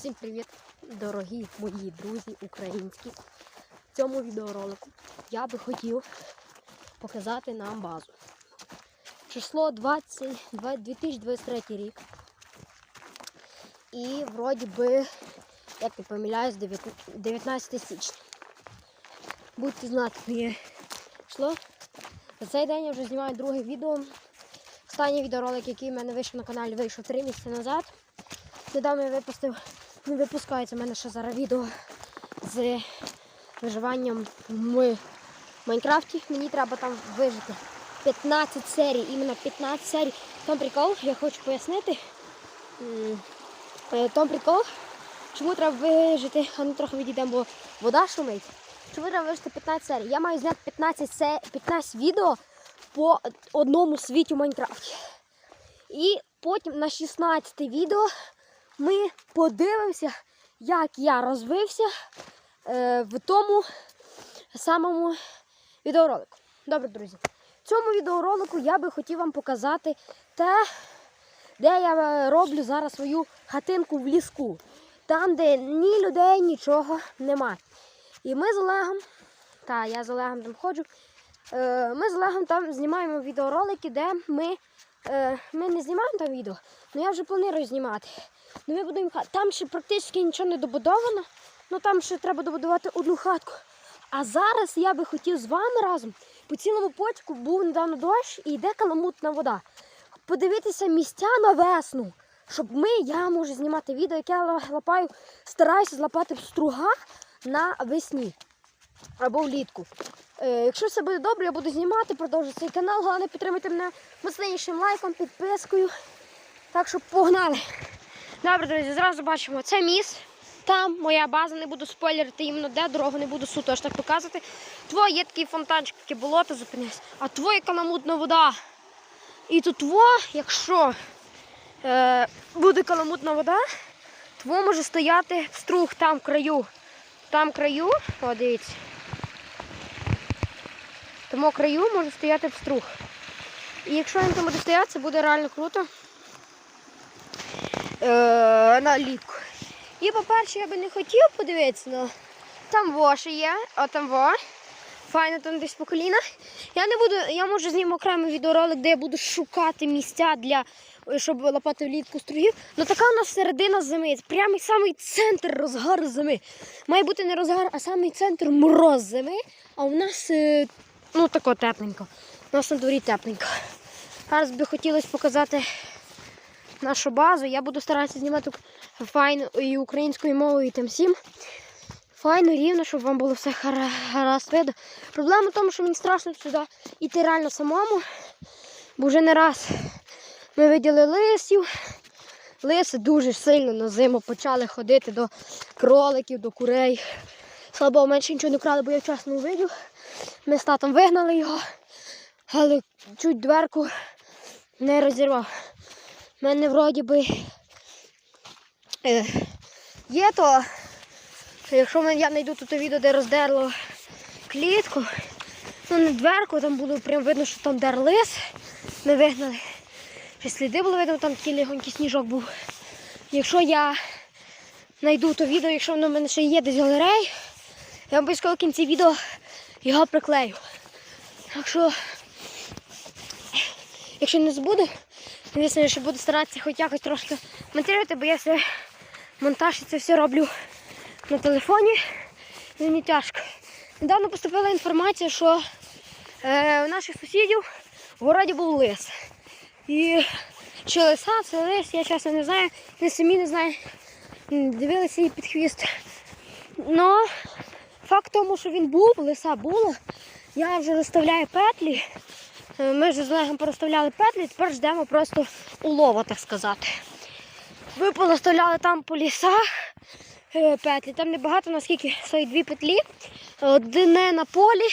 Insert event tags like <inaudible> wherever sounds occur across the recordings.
Всім привіт, дорогі мої друзі українські. В цьому відеоролику я би хотів показати нам базу. Число 20, 2023 рік. І вроді би, як не помиляюсь, 19 січня. Будьте знати моє число. За цей день я вже знімаю друге відео. Останній відеоролик, який в мене вийшов на каналі, вийшов 3 місяці назад. Недавно я випустив, не випускається в мене ще зараз відео з виживанням в Майнкрафті. Мені треба там вижити 15 серій, іменно 15 серій. Там прикол, я хочу пояснити. Е, Там прикол, чому треба вижити, а ну трохи відійдемо, бо вода шумить. Чому треба вижити 15 серій? Я маю зняти 15, се- 15 відео по одному світі в Майнкрафті. І потім на 16 відео ми подивимося, як я розвився е, в тому самому відеоролику. Добре, друзі. В цьому відеоролику я би хотів вам показати те, де я роблю зараз свою хатинку в ліску. Там, де ні людей, нічого нема. І ми з Олегом, та я з Олегом там ходжу, е, ми з Олегом там знімаємо відеоролики, де ми, е, ми не знімаємо там відео, але я вже планую знімати. Ну, ми будемо хат. Там ще практично нічого не добудовано, ну там ще треба добудувати одну хатку. А зараз я би хотів з вами разом по цілому потіку був недавно дощ і йде каламутна вода. Подивитися місця на весну, щоб ми, я можу знімати відео, яке я лапаю, стараюся злапати струга на весні або влітку. Е, якщо все буде добре, я буду знімати, продовжу цей канал. Головне підтримайте мене міцнішим лайком, підпискою. Так що погнали! Добре, друзі, зразу бачимо, це міс. Там моя база, не буду спойлерити іменно де дорогу, не буду суто аж так показувати. Твоє є такий фонтанчик, таке болото зупинись, а твоє каламутна вода. І тут во, якщо е, буде каламутна вода, тво може стояти струг там в краю. Там в краю, о, дивіться. Тому в краю може стояти пструг. І якщо він там буде стояти, це буде реально круто е, на літку. І, по-перше, я би не хотів подивитися, але там во ще є, а там во. Файно там десь по колінах. Я не буду, я можу зніму окремий відеоролик, де я буду шукати місця для щоб лопати влітку стругів. Ну така у нас середина зими. Прямий самий центр розгару зими. Має бути не розгар, а самий центр мороз зими. А у нас е, ну тако тепленько. У нас на дворі тепленько. Зараз би хотілося показати нашу базу. Я буду старатися знімати файно і українською мовою і тим всім. Файно, рівно, щоб вам було все гаразд видно. Проблема в тому, що мені страшно сюди йти реально самому, бо вже не раз ми виділи лисів. Лиси дуже сильно на зиму почали ходити до кроликів, до курей. Слава менше нічого не крали, бо я вчасно увидів. Ми з татом вигнали його, але чуть дверку не розірвав. У мене вроді би е, є то, якщо я знайду тут відео, де роздерло клітку, ну не дверку, там було прям видно, що там дер лис. Ми вигнали. Ще сліди було видно, там такий легонький сніжок був. Якщо я знайду то відео, якщо воно в мене ще є десь в галереї, я обов'язково в кінці відео його приклею. Так що, якщо не забуду, звісно, ще буду старатися хоч якось трошки монтувати, бо я все монтаж і це все роблю на телефоні. І Мені тяжко. Недавно поступила інформація, що е, у наших сусідів в городі був лис. І чи лиса, це лис, я чесно не знаю, не самі не знаю. Дивилися її під хвіст. Ну, факт тому, що він був, лиса була. Я вже розставляю петлі. Е, Ми вже з Олегом порозставляли петлі, тепер ждемо просто улова, так сказати. Ви понаставляли там по лісах е, петлі. Там небагато, наскільки стоїть дві петлі. Одне на полі.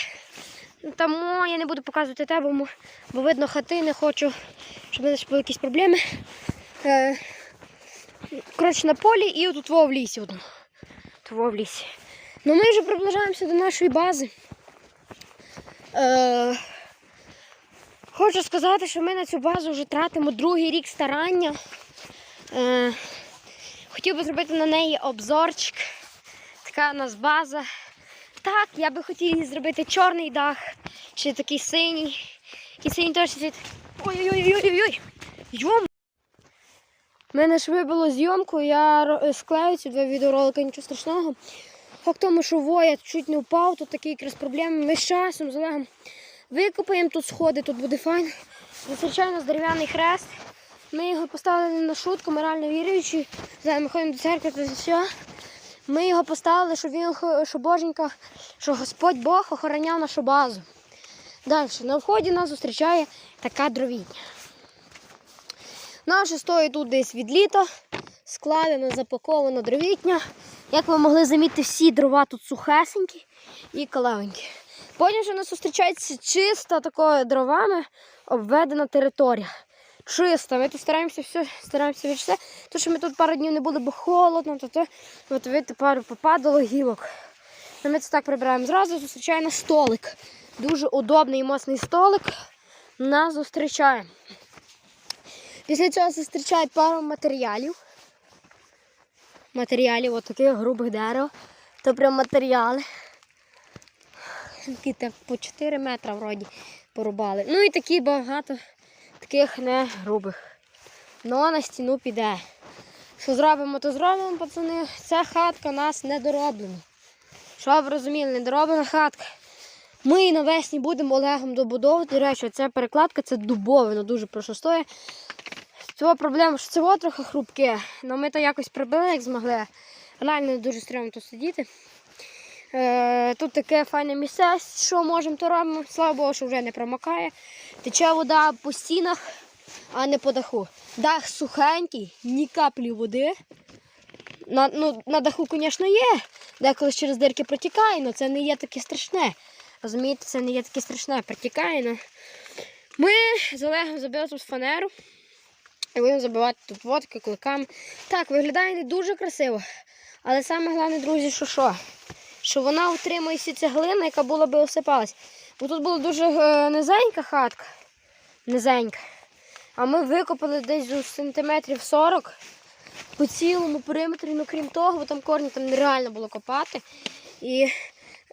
Тому я не буду показувати те, бо, видно хати, не хочу, щоб не були якісь проблеми. Е, Коротше, на полі і тут во в лісі. Того в лісі. Ну ми вже приближаємося до нашої бази. Е, хочу сказати, що ми на цю базу вже тратимо другий рік старання. Е, Хотів би зробити на неї обзорчик. Така у нас база. Так, я би хотів зробити чорний дах, чи такий синій. І синій теж світ. Ой-ой-ой-ой-ой! Йом! Мене ж вибило зйомку, я ро- склею ці два відеоролики, нічого страшного. Факт тому, що воя чуть не впав, тут такі якраз проблеми. Ми з часом з Олегом викопаємо тут сходи, тут буде файно. Зустрічає нас дерев'яний хрест. Ми його поставили на шутку, ми реально. Зараз ми ходимо до церкви, це все. Ми його поставили, щоб він щоб Боженька, що Господь Бог охороняв нашу базу. Далі, на вході нас зустрічає така дровітня. Наша стоїть тут десь від літа, складена, запакована дровітня. Як ви могли замітити, всі дрова тут сухесенькі і калевенькі. Потім що нас зустрічається чиста такою дровами обведена територія. Чиста. Ми тут стараємося все, стараємося від все. То, що ми тут пару днів не були, бо холодно, то, то от видите, пару попадало гілок. Ну, Ми це так прибираємо. Зразу зустрічає нас столик. Дуже удобний і моцний столик. Нас зустрічає. Після цього зустрічають пару матеріалів. Матеріалів, от таких грубих дерев. То прям матеріали. Такі так по 4 метри вроді порубали. Ну і такі багато таких не грубих. Ну на стіну піде. Що зробимо, то зробимо, пацани. Ця хатка у нас недороблена. Щоб ви розуміли, недороблена хатка. Ми навесні будемо Олегом добудовувати. До речі, ця перекладка це дубовина, дуже прошу стоїть. Цього проблема, що це трохи хрупке. але ми то якось прибили, як змогли. Реально дуже стрімно тут сидіти. Е, тут таке файне місце, що можемо, то робимо. Слава Богу, що вже не промокає. Тече вода по стінах, а не по даху. Дах сухенький, ні каплі води. На, ну, на даху, звісно, є. Деколи через дирки протікає, але це не є таке страшне. Розумієте, це не є таке страшне, протікає. Но... Ми з Олегом забили тут фанеру. І будемо забивати тут водки, кликами. Так, виглядає не дуже красиво. Але саме головне, друзі, що що? Що вона утримує всі цеглини, яка була би осипалась. Бо тут була дуже е, низенька хатка. Низенька. А ми викопали десь у сантиметрів 40 по цілому периметрі, ну крім того, бо там корні там нереально було копати. І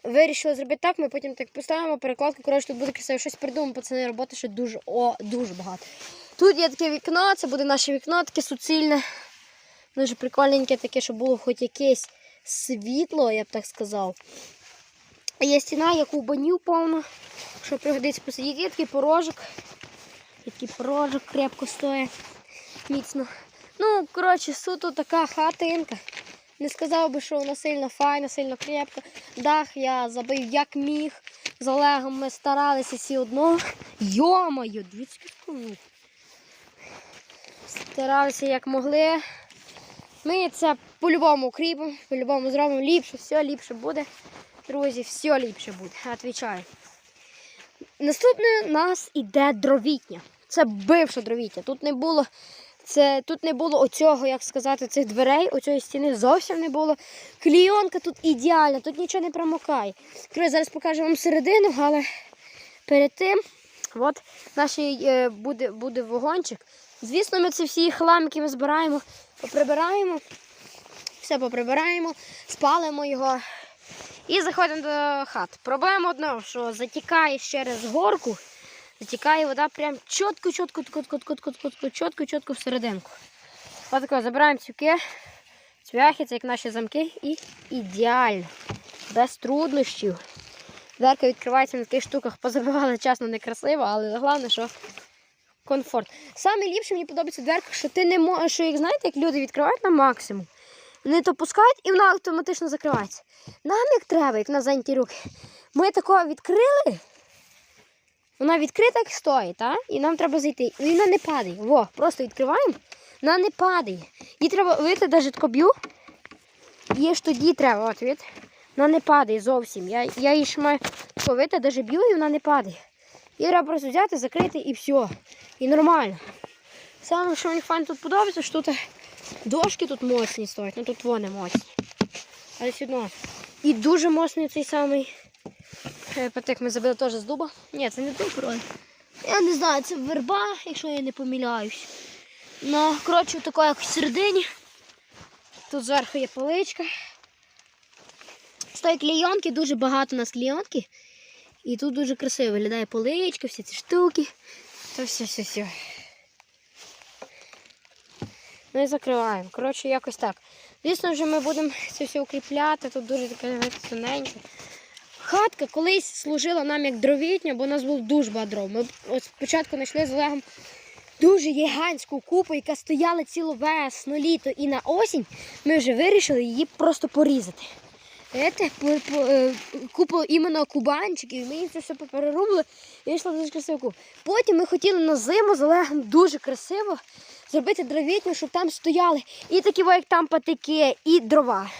вирішили зробити так, ми потім так поставимо перекладку. Коротше, тут буде красиво щось придумаємо, пацани, роботи ще дуже, о, дуже багато. Тут є таке вікно, це буде наше вікно, таке суцільне. Дуже прикольненьке, таке, щоб було хоч якесь світло, я б так сказав. Є стіна, як у банів повна, що пригодиться посидіти. Є такий порожок. Такий порожок крепко стоїть, міцно. Ну, коротше, суто така хатинка. Не сказав би, що вона сильно файна, сильно крепка. Дах я забив як міг. З Олегом ми старалися всі одно. Йо-моє, дивіться, Старалися як могли. Ми це по-любому укріпимо, по-любому зробимо ліпше, все ліпше буде. Друзі, все ліпше буде, відповідаю. Наступне у нас іде дровітня. Це бивша дровітня. Тут не було, це, тут не було оцього, як сказати, цих дверей, оцієї стіни зовсім не було. Клійонка тут ідеальна, тут нічого не промокає. Коротше, зараз покажу вам середину, але перед тим от наш е, буде, буде вогончик. Звісно, ми ці всі хлам, ми збираємо, поприбираємо, все поприбираємо, спалимо його і заходимо до хат. Проблема одна, що затікає через горку, затікає вода прям чітко, чітко, чітко, чітко, чітко, чітко, чітко всерединку. Отако, забираємо цюки, цвяхи, це як наші замки, і ідеально, без труднощів. Дверка відкривається на таких штуках, позабивали чесно некрасиво, але головне, що комфорт. Саме ліпше мені подобається дверка, що ти не можеш, що як знаєте, як люди відкривають на максимум. Вони то пускають і вона автоматично закривається. Нам як треба, як на зайняті руки. Ми такого відкрили. Вона відкрита, як стоїть, та? і нам треба зайти. І вона не падає. Во, просто відкриваємо, вона не падає. Їй треба, видите, навіть тако б'ю. Її ж тоді треба, от видите. Вона не падає зовсім. Я, я її ж маю тако, видите, навіть б'ю і вона не падає. Її треба просто взяти, закрити і все. І нормально. Саме, що мені файно тут подобається, що тут дошки тут моцні стоять, ну тут вони моцні. Але все одно. І дуже моцний цей самий е, патик ми забили теж з дуба. Ні, це не дуб, вроде. Я не знаю, це верба, якщо я не помиляюсь. Ну, коротше, тако як в середині. Тут зверху є поличка. З тої дуже багато у нас клейонки. І тут дуже красиво виглядає поличка, всі ці штуки. Та все, все, все. Ну і закриваємо. Коротше, якось так. Звісно вже ми будемо це все укріпляти. Тут дуже таке тоненьке. Хатка колись служила нам як дровітня, бо у нас був дуже багато дров. Ми от спочатку знайшли з Олегом дуже гігантську купу, яка стояла цілу весну, літо і на осінь. Ми вже вирішили її просто порізати. Знаєте, по- по- е, купу іменно кубанчиків, ми це все переробили і вийшла дуже красива купа. Потім ми хотіли на зиму з Олегом дуже красиво зробити дровітню, щоб там стояли і такі, як там патики, і дрова.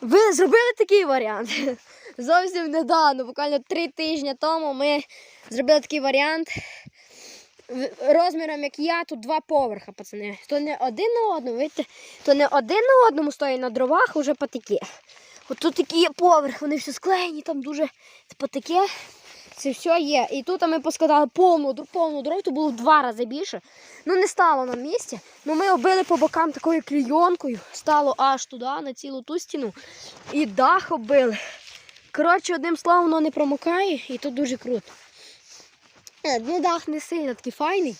Ви зробили такий варіант? <laughs> Зовсім недавно, буквально три тижні тому ми зробили такий варіант. Розміром, як я, тут два поверха, пацани. То не один на одному, видите, то не один на одному стоїть на дровах, уже патики. От тут такий є поверх, вони всі склеєні, там дуже патики. Це все є. І тут ми поскладали повну, повну дров, то було в два рази більше. Ну не стало на місці. Ну ми оббили по бокам такою клійонкою, стало аж туди, на цілу ту стіну. І дах оббили. Коротше, одним словом, воно не промокає, і тут дуже круто. Е, Ну, дах не сильно такий файний,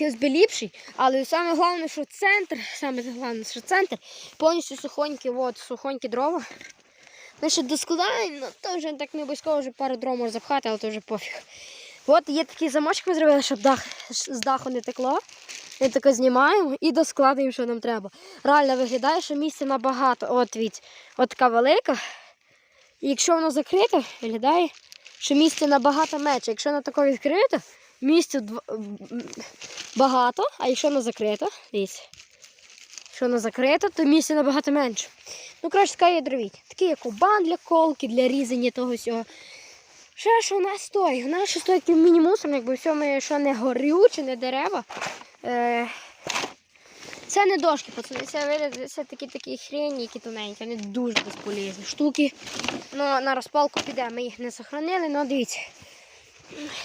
б ліпший, але саме головне, що центр, саме головне, що центр повністю сухонькі, от, сухонькі дрова. Ми ще доскладаємо, ну то вже так не обов'язково вже пару дров може запхати, але то вже пофіг. От є такий замочок ми зробили, щоб дах, з даху не текло. Ми таке знімаємо і доскладуємо, що нам треба. Реально виглядає, що місце набагато. От від, от така велика. І якщо воно закрите, виглядає, що місця набагато менше. Якщо воно таке відкрите, місця багато, а якщо воно закрите, дивіться. Якщо воно закрите, то місця набагато менше. Ну, краще така є дровіть. Такий є кубан для колки, для різання того всього. Ще що нас стоїть? У нас ще стоїть такий мінімусом, якби все ми що не горюче, не дерева. Е, це не дошки, пацани, це, вигляд- це такі такі хрені, які тоненькі, вони дуже безполезні штуки. Ну, на розпалку піде, ми їх не сохранили, ну дивіться.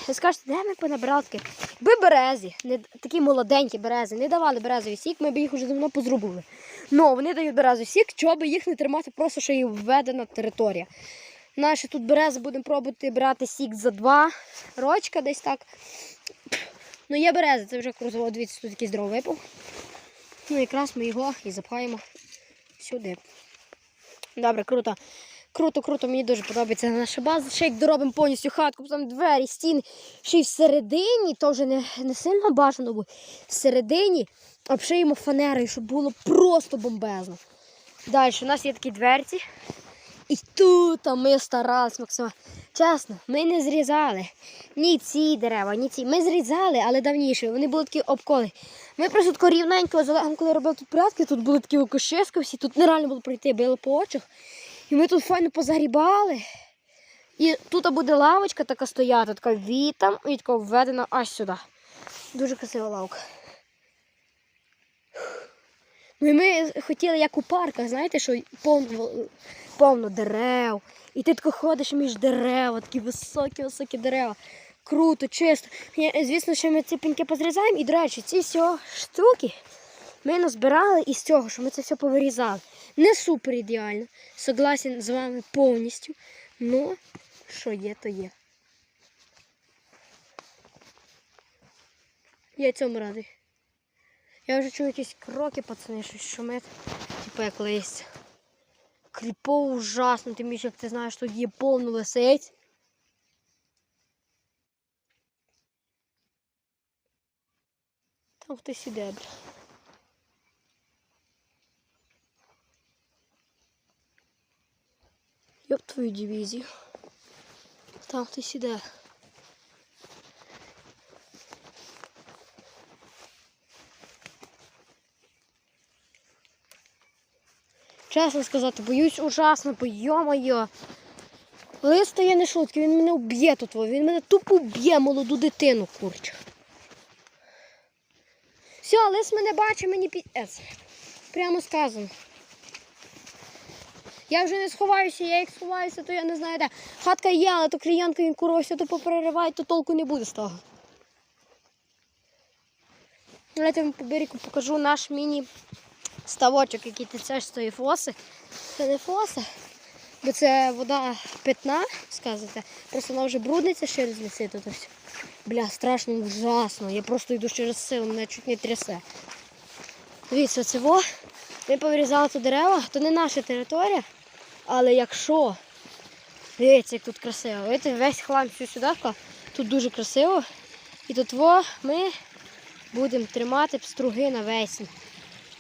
Ви скажете, де ми понабирали таке? Би берези, не, такі молоденькі берези, не давали березовий сік, ми б їх вже давно позрубували. Ну, вони дають березовий сік, би їх не тримати, просто що і введена територія. Наші тут берези будемо пробувати брати сік за два рочка десь так. Ну, є берези, це вже круто. От Дивіться, тут якийсь дров випав. Ну, якраз ми його і запхаємо сюди. Добре, круто. Круто, круто, мені дуже подобається наша база. Ще як доробимо повністю хатку, там двері, стіни. Ще й всередині, то вже не, не сильно бажано буде. Всередині обшиємо фанерою, щоб було просто бомбезно. Далі у нас є такі дверці. І тут ми старалися максимально. Чесно, ми не зрізали ні ці дерева, ні ці. Ми зрізали, але давніше. Вони були такі обколи. Ми просто тако рівненько з Олегом, коли робили тут порядки, тут були такі окошиски всі, тут нереально було пройти, било по очах. І ми тут файно позагрібали. І тут буде лавочка така стояти, така вітам і така введена аж сюди. Дуже красива лавка. Ну і ми хотіли, як у парках, знаєте, що повно, повно дерев. І ти тако ходиш між дерева, такі високі-високі дерева. Круто, чисто. Звісно, що ми ці пеньки позрізаємо. І, до речі, ці всі штуки ми назбирали із цього, що ми це все повирізали. Не супер ідеально. Согласен з вами повністю. Ну, що є, то є. Я цьому радий. Я вже чую якісь кроки, пацани, щось шумить. Типу як листя. Кріпово ужасно, тим більше, як ти знаєш, тут є повно висить. Там хтось іде. бля. Йоп твою дивізію. Там хтось іде. Чесно сказати, боюсь ужасно, бо йо-моє. Листа я не шутки, він мене вб'є тут, він мене тупо вб'є молоду дитину, курче. Все, лис мене бачить, мені піець. Прямо сказано. Я вже не сховаюся, я як сховаюся, то я не знаю де. Хатка є, але то клієнтка він куровся, то поперериває, то толку не буде з того. Давайте вам по покажу наш міні ставочок, який тече з тої фоси. Це не фоса, бо це вода питна, сказати. Просто вона вже брудниця через ліси тут ось. Бля, страшно, ужасно. Я просто йду через силу, мене чуть не трясе. Дивіться, це во. Ми повирізали тут дерева, то не наша територія. Але якщо. Дивіться, як тут красиво. Видите, весь хлам всю сюди. Тут дуже красиво. І тут во ми будемо тримати пструги навесні.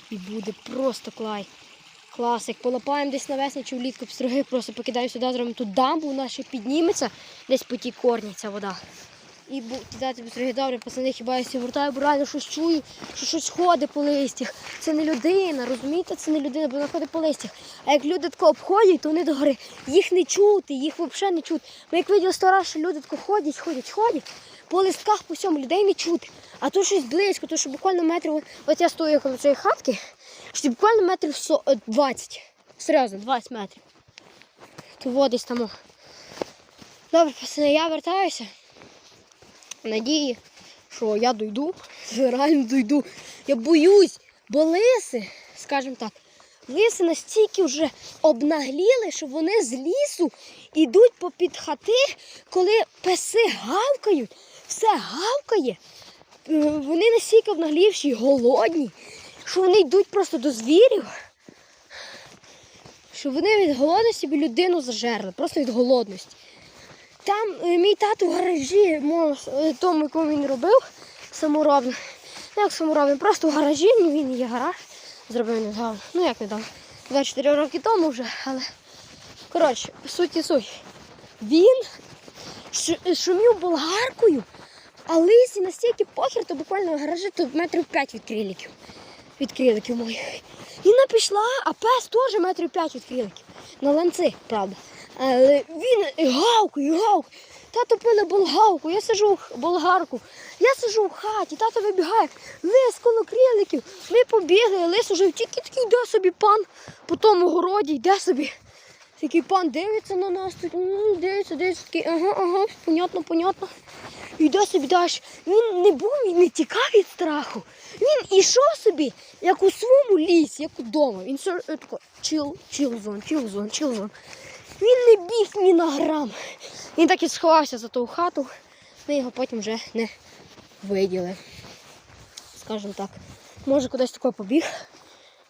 І буде просто клай. Клас. Як полапаємо десь навесні чи влітку пструги, просто покидаємо сюди, зробимо тут дамбу, вона ще підніметься, десь по тій корні ця вода. І кидати пструги. Добре, пацани, хіба я сі вертаю, бо реально щось чую, що щось ходить по листях. Це не людина, розумієте? Це не людина, бо вона ходить по листях. А як люди тако обходять, то вони до гори. Їх не чути, їх взагалі не чути. Ми як виділи сто раз, що люди тако ходять, ходять, ходять. По листках по всьому людей не чути. А тут щось близько, то що буквально метрів. От я стою коло цієї хатки, що надо метрів со- е, 20. Серйозно, 20 метрів. То во десь там. Добре, пацани, я вертаюся. Надії, що я дойду. <laughs> Реально дойду. Я боюсь, бо лиси, скажімо так, лиси настільки вже обнагліли, що вони з лісу йдуть попід хати, коли песи гавкають, все гавкає. Е, Вони настільки обнаглівші голодні, що вони йдуть просто до звірів. Що вони від голодності людину зажерли, просто від голодності. Там е, мій тато в гаражі, е, тому, якому він робив, саморобно. Ну як саморобно, просто в гаражі, ну, він є гараж, зробив недавно. Ну як недавно, 24 роки тому вже, але. Коротше, суть і суть. Він шу- шумів болгаркою, а лисі настільки похер, то буквально в гаражі то метрів 5 від криликів. Від криликів моїх. І вона пішла, а пес теж метрів 5 від криликів. На ланци, правда. Але він і гавкає, і гавкає. Тато пиле болгарку, я сижу в болгарку. Я сижу в хаті, тато вибігає, лис коло криликів. Ми побігли, лис уже тільки такий йде собі пан по тому городі, йде собі. Такий пан дивиться на нас, м, дивиться, дивиться, такий, ага, ага, понятно, понятно. Йде собі далі. Він не був, він не тікав від страху. Він ішов собі, як у своєму лісі, як удома. Він все е, тако, чил, чил зон, чил зон, чил зон. Він не біг ні на грам. Він так і сховався за ту хату. Ми його потім вже не виділи. Скажімо так. Може кудись тако побіг,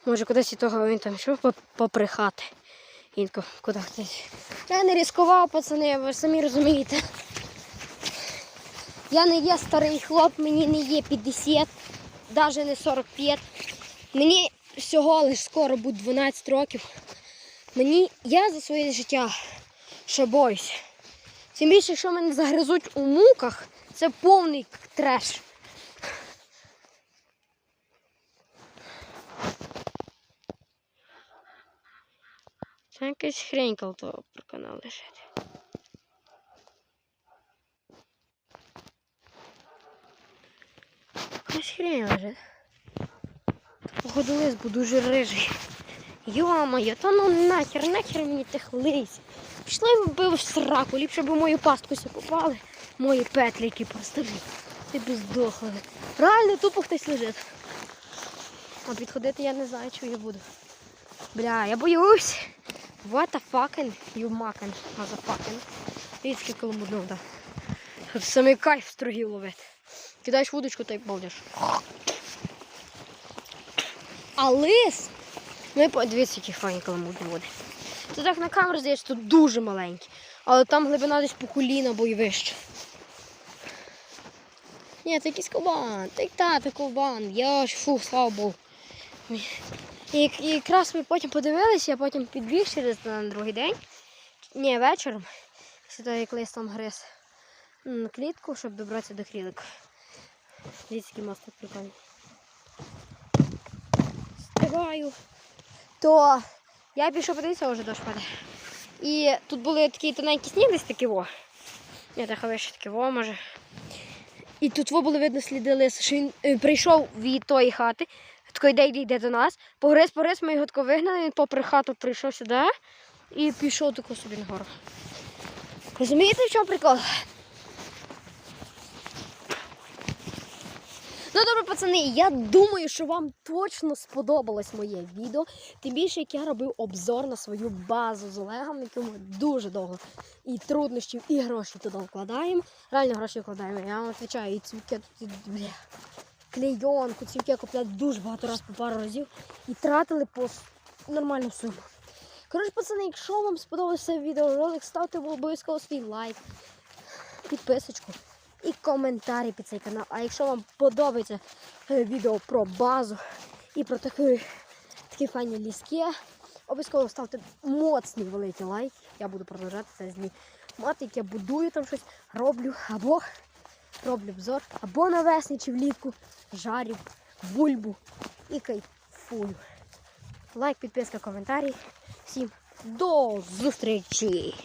може кудись і того він там йшов поп- попри хати. Він куди хтось. Я не ризикував, пацани, ви самі розумієте. Я не є старий хлоп, мені не є 50, навіть не 45. Мені всього лиш скоро буде 12 років. Мені я за своє життя ще боюсь. Тим більше, якщо мене загризуть у муках, це повний треш. Це якась хрень коло того паркана лежить. Якась хрень лежить. Походу лис був дуже рижий. Йо-моє, та ну нахер, нахер мені тих лись. Пішли б в сраку, ліпше б мою пастку попали. Мої петлі, які поставили. Ти б здохли. Реально тупо хтось лежить. А підходити я не знаю, чи я буду. Бля, я боюсь. What the fucking you fucking motherfucking. Рідський коломуднув, да. Самий кайф строгів ловити. Кидаєш вудочку та й повдяш. А лис. Ми подивіться, які файні каламутні води. Це так на камеру здається, тут дуже маленькі. Але там глибина десь по коліна або й вище. Ні, це якийсь ковбан. Та й тата ковбан. Я ж фу, слава Богу. І, і якраз ми потім подивилися, я потім підбіг через на другий день. Ні, вечором. Сюди як лис там гриз на клітку, щоб добратися до крілика. Дивіться, який мост тут прикольний. Стрибаю. То я пішов подивитися, вже дощ паде. І тут були такі тоненькі сніг, десь такі во. Я так вище такі во, може. І тут во було видно сліди лиса, що він е, прийшов від тої хати, тако йде, йде, йде до нас. Погриз, погриз, ми його тако вигнали, він попри хату прийшов сюди і пішов тако собі нагору. Розумієте, в чому прикол? Ну добре, пацани, я думаю, що вам точно сподобалось моє відео. Тим більше, як я робив обзор на свою базу з Олегом, яку ми дуже довго і труднощів, і гроші туди вкладаємо. Реально гроші вкладаємо. Я вам відповідаю, і цвіки бля, клейонку, цвіки купляли дуже багато разів по пару разів і тратили по нормальну суму. Коротше, пацани, якщо вам сподобався відеоролик, ставте обов'язково свій лайк, підписочку і коментарі під цей канал. А якщо вам подобається е, відео про базу і про такі, такі файні ліски, обов'язково ставте моцний великий лайк. Я буду продовжувати це знімати, як я будую там щось, роблю або роблю обзор, або навесні чи влітку жарю бульбу і кайфую. Лайк, підписка, коментарі. Всім до зустрічі!